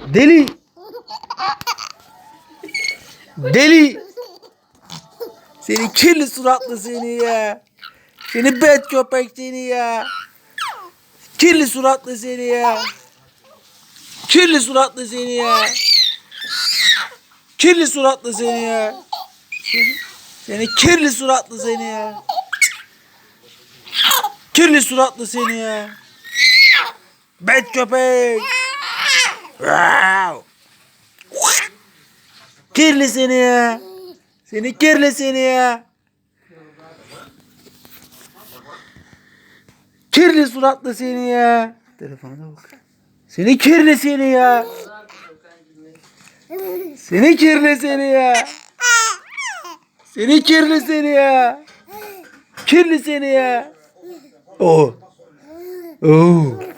Deli. Deli. Seni kirli suratlı seni ya. Seni bet köpek seni ya. Kirli suratlı seni ya. Kirli suratlı seni ya. Kirli suratlı seni ya. Seni, kirli suratlı seni ya. Kirli suratlı seni ya. Bet köpek. Wow. Kirli seni ya. Seni kirli seni ya. Kirli suratlı seni ya. Telefona bak. Seni kirli seni ya. Seni kirli seni ya. Seni kirli seni ya. Kirli seni ya. Oh. Oh.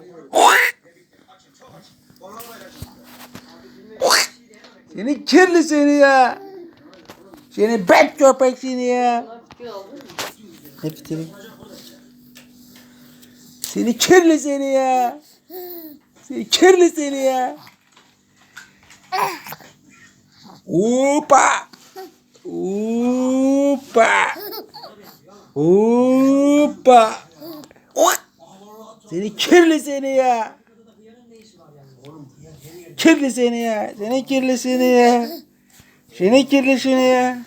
Seni kirli seni ya. Seni bet köpek seni ya. Hep seni. Kirli seni ya. Seni kirli seni ya. Upa. Upa. Upa. Seni kirli seni ya. Kirli seni ya. Seni kirli seni ya. Seni kirli seni ya.